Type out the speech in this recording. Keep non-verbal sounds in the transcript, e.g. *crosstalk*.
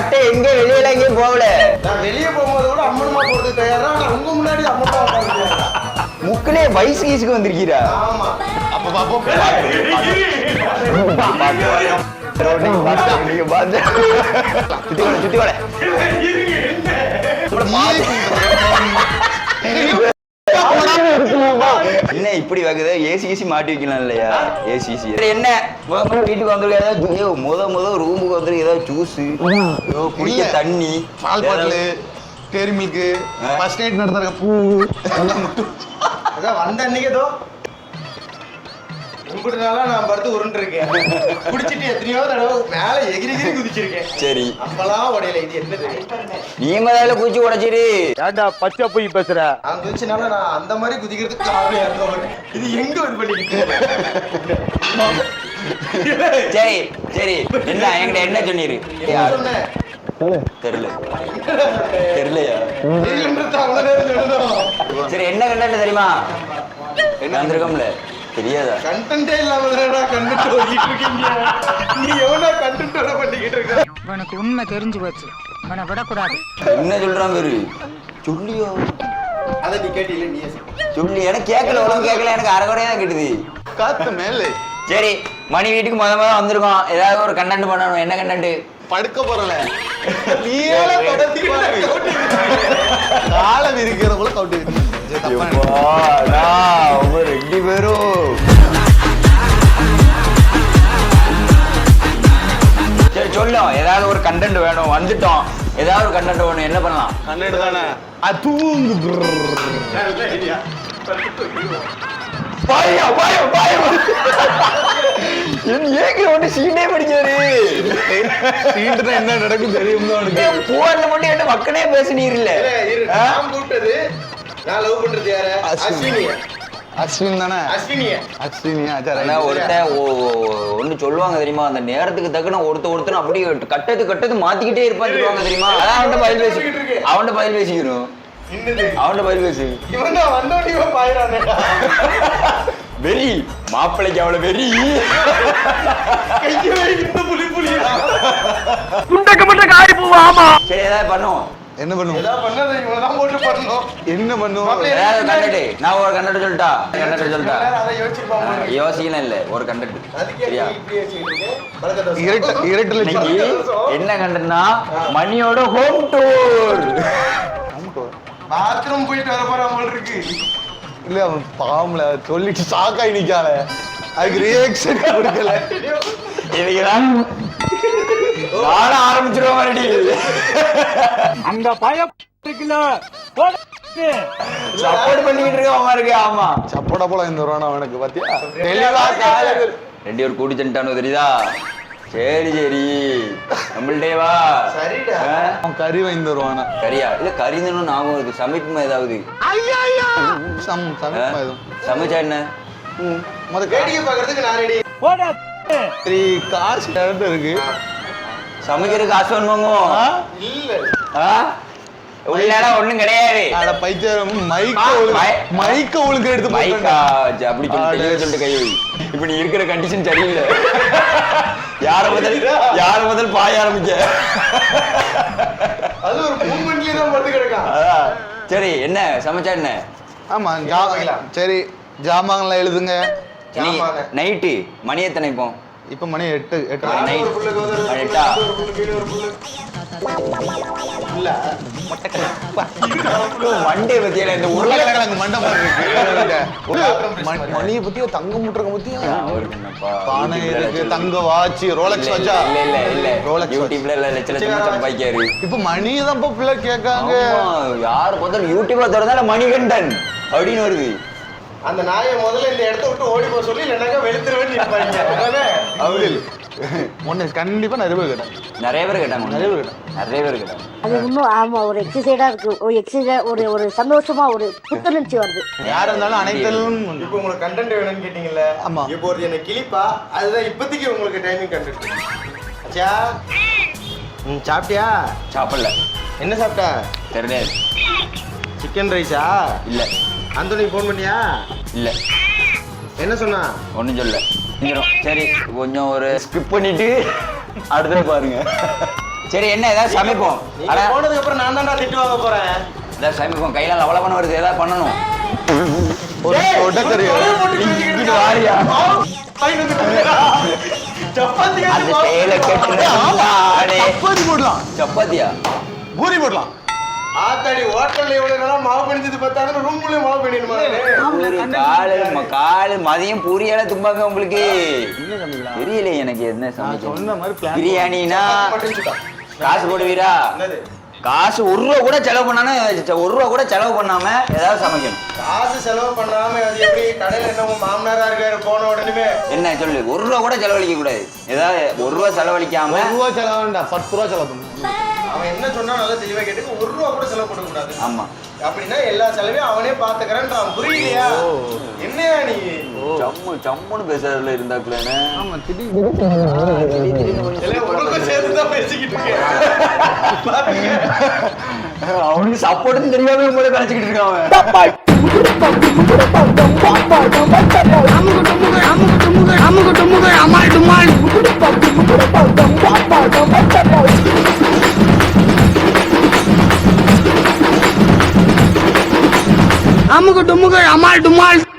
சாப்பிட்டு எங்க வெளியில எங்கேயும் போகல நான் வெளியே போகும்போது கூட அம்மனமா போறதுக்கு தயாரா உங்க முன்னாடி அம்மனமா உட்கார்ந்து முக்கிலே வயசு கீசுக்கு வந்திருக்கீரா ஆமா அப்ப பாப்போம். சுத்தி சுத்தி இப்படி வைக்குது? ஏசி ஏசி மாட்டி வைக்கலாம் இல்லையா? ஏசி ஏசி என்ன? வீட்டுக்கு வந்துருக்கு ஏதாவது ஐயோ, முத முத ரூமுக்கு வந்துருக்கு ஏதாவது ஜூஸ் குடிக்க. தண்ணி? பால் பாட்டிலு டேரி மில்க் ஆ. ஃபர்ஸ்ட் நைட் நடந்திருக்க பூ. *laughs* அதான் வந்த அன்னைக்கு ஏதோ உங்ககிட்ட நாளா நான் படுத்து உருண்டு இருக்கேன் குடிச்சிட்டு எத்தனையோ தடவை மேல எகிரி எகிரி குதிச்சிருக்கேன். சரி. அப்பெல்லாம் உடையல இது என்னது? நீ முதல்ல பூச்சி உடைச்சிரு. ஏன்டா பச்சை போய் பேசுற? நான் குதிச்சனால நான் அந்த மாதிரி குதிக்கிறதுக்கு காரணம் இருந்தவன் இது எங்க பண்ணிக்கிட்டு சரி சரி. என்ன என்கிட்ட என்ன சொன்னீரு தெரியல. தெரியலையா? சரி என்ன கண்டென்ட் தெரியுமா? என்ன? வந்திருக்கோம்ல. தெரியாதா? கண்டென்ட்டே இல்லாம தானடா கண்டென்ட் ஓடிட்டு இருக்கீங்க. நீ எவனா கண்டென்ட் வர பண்ணிக்கிட்டு இருக்க? உனக்கு உண்மை தெரிஞ்சு போச்சு. உன்னை விடக்கூடாது. என்ன சொல்றான் பேரு சொல்லியோ? அதை நீ கேட்டீல நீ சொல்லு. எனக்கு கேட்கல ஒழுங்கு கேட்கல எனக்கு அரைகுறையா தான் கேட்டுது. காத்து மேலே. சரி மணி வீட்டுக்கு முத முத வந்திருக்கோம். ஏதாவது ஒரு கண்டென்ட் பண்ணணும். என்ன கண்டென்ட் படுக்க போறல நீயே தொடர்ந்து கவுட்டி காலை விரிக்கிற போல கவுட்டி வந்துட்டோம். ஏதாவது ஒரு கண்டென்ட் வேணும் என்ன பண்ணலாம்? கண்ணெடு தானே அது தூங்கு. பாயா பாயா பாயா என் ஏங்க ஒன்று சீனே படிக்காரு என்ன நடக்கும் தெரியும் தான் உனக்கு போன்ல மட்டும் என்ன நான் கூப்பிட்டது நான் லவ் பண்றது யாரு? அஸ்வினிய? அஸ்வின் தானே? அஸ்வினிய அஸ்வினியா சரி ஒருத்தன் ஒன்னு சொல்லுவாங்க தெரியுமா? அந்த நேரத்துக்கு தக்கன ஒருத்த ஒருத்தன் அப்படியே கட்டது கட்டது மாத்திக்கிட்டே இருப்பான்னு சொல்லுவாங்க தெரியுமா? அதான் அவன்கிட்ட பதில் பேசி அவன்கிட்ட பதில் பேசிக்கிறோம். இன்னது அவன்கிட்ட பதில் பேசு இவன் தான் வந்தோடனே இவன் வெறி. மாப்பிள்ளைக்கு அவ்வளவு வெறி. கையை இந்த புலி புலியா? சரி ஏதாவது பண்ணுவோம். என்ன பண்ணுவோம் என்ன பண்ணுவோம் ஏதாவது கண்டட்டு நான் ஒரு கண்டட்டு சொல்லிட்டா? கண்டட்டு சொல்லிட்டா. யோசிக்கணும் இல்ல ஒரு அதுக்கே சரியா? நீ இப்படி வச்சுக்கிட்டு இருக்க? பழக்க தோசை. இரட்ட இரட்டை இன்னைக்கு லட்சம் என்ன கண்டனா மணியோட ஹோம் டூர் பாத்ரூம் போயிட்டு வர போல இருக்கு. இல்ல அவன் பாவம்ல சொல்லிட்டு சாக்காய் நிக்கால அதுக்கு ரியாக்ஷன் கொடுக்கல. இதுக்குதான் அந்த இருக்குல்ல. சப்போர்ட் பண்ணிக்கிட்டு இருக்க அவன் இருக்கு ஆமா. சப்போடா போல இந்த வருவானா அவனுக்கு பாத்தியா? தெளிவா ரெண்டு பேர் கூடி தண்டானு தெரியுதா? சரி சரி. நம்மள்டே வா. சரிடா. அவன் கறி வாங்கி கரியா இல்ல கரிந்தனும் ஞாபகம் இருக்கு சமைக்குமா ஏதாவது? சம் எதுவும் சமைச்சா என்ன. முத வேடிக்கை பாக்குறதுக்கு நான் ரெடி போடா. கறி காசு இடத்து இருக்கு. சமைக்கிறதுக்கு அஸ்வன் வாங்குவோம் ஆ? இல்ல. ஆ? உள்ளடா ஒண்ணும் கிடையாது. அட பைத்தியம் மைக்க மைக்க ஒழுங்கு எடுத்து மைக்கா அப்படி சொல்லி ஆ, தெளிவா டேய். சொல்லிட்டு கை வை. இப்ப நீ இருக்கிற கண்டிஷன் சரியில்லை. யார முதல் யார முதல் பாய ஆரம்பிக்க? அது ஒரு மூமெண்ட்லயே தான் படுத்து கிடக்கான். அதான். சரி என்ன சமைச்சா என்ன? ஆமா சரி ஜாமான்லாம் எழுதுங்க. நைட்டு மணி எத்தனை இப்போ இப்ப மணி எட்டு எட்டு மணி. மணி மண்டே பத்தியில இந்த உருளை உருளைக்கிழங்கு மண்டை மாதிரி இருக்கு. *laughs* மணி- மணியை பத்தியா தங்க முட்டுறக்க பத்தியா? அவருக்கு என்னப்பா பானை இருக்கு தங்க வாட்ச் ரோலக்ஸ் வச்சா? இல்ல இல்ல இல்ல. ரோலக்ஸ் வாட்ச் யூடியூப்ல இல்ல லட்ச லட்சமா சம்பாதிக்காரு. இப்ப மணியை தான் இப்ப பிள்ளை கேட்காங்க. யாரு பார்த்தாலும் யூடியூப்ல திறந்தால மணிகண்டன் அப்படின்னு வருது. அந்த நாயை முதல்ல இந்த இடத்த விட்டு ஓடி போக சொல்லி இல்லைனாக்கா வெளுத்துருவேன்னு நிற்பாங்க அப்படி இல்ல ஒண்ணு கண்டிப்பா நிறைய பேர் கேட்டாங்க. நிறைய பேர் கேட்டாங்க நிறைய பேர் கேட்டாங்க. நிறைய பேர் கேட்டாங்க. அது இன்னும் ஆமா ஒரு எக்ஸசைடா இருக்கு. ஒரு எக்ஸசைஸ் ஒரு ஒரு சந்தோஷமா ஒரு புத்துணர்ச்சி வருது. யாரா இருந்தாலும் அனைத்திலும் இப்போ உங்களுக்கு கண்டென்ட் வேணும்னு கேட்டீங்கல்ல ஆமா. இப்போ ஒரு என்ன கிளிப்பா அதுதான் இப்போதைக்கு உங்களுக்கு டைமிங் கண்டென்ட் அச்சா ம் சாப்பிட்டியா? சாப்பிடல. என்ன சாப்பிட்ட? தெரியாது சிக்கன் ரைஸா இல்ல. அந்தோனிக்கு ஃபோன் பண்ணியா? இல்ல. என்ன சொன்னா? ஒண்ணும் சொல்ல நீங்களும் சரி கொஞ்சம் ஒரு ஸ்கிப் பண்ணிட்டு *laughs* அடுத்த பாருங்க. சரி என்ன ஏதாவது சமைப்போம். அட. போனதுக்கு அப்புறம் நான் தான்டா திட்டு வாங்க போறேன். ஏதாவது சமைப்போம். கையெல்லாம் லவலவன வருது ஏதாவது பண்ணணும். ஒரு வாரியா? சப்பாத்தி போடலாம். சப்பாத்தியா? பூரி போடலாம். ஆத்தாடி ஹோட்டல்ல இவ்வளவு நேரம் மாவு பண்ணிச்சது பார்த்தாலும் ரூம்லயும் மாவு பண்ணிடுமா ஒரு காலு காலு மதியம் பூரியால தும்பாங்க உங்களுக்கு. தெரியலையே எனக்கு என்ன சொன்ன மாதிரி பிரியாணினா. காசு போடுவீரா? காசு ஒரு ரூபா கூட செலவு பண்ணானே ஒரு ரூபா கூட செலவு பண்ணாம ஏதாவது சமைக்கணும். காசு செலவு பண்ணாம அது எப்படி? கடையில என்ன மாமனாரா இருக்காரு? போன உடனே என்ன சொல்லு? ஒரு ரூபா கூட செலவழிக்க கூடாது. ஏதாவது ஒரு ரூபா செலவழிக்காம ஒரு ரூபா செலவு வேண்டாம். பத்து ரூபா செலவு பண்ணு அவன் என்ன சொன்னா நல்லா தெளிவா கேட்டு ஒரு ரூபா கூட செலவு பண்ண கூடாது. ஆமா. அப்படின்னா எல்லா செலவையும் அவனே பாத்துக்கிறேன்றான் புரியலையா என்னையா நீ? சம்மு சம்முன்னு பேசுறதுல இருந்தாக்குலன்னு ஆமா திடீர்னு. உனக்கும் சேர்த்து தான் பேசிக்கிட்டு இருக்கேன். பாருங்க. அவனுக்கு சப்போர்ட்னு தெரியாம கூட நினைச்சுக்கிட்டு இருக்கான் அவன். were Amal Dumal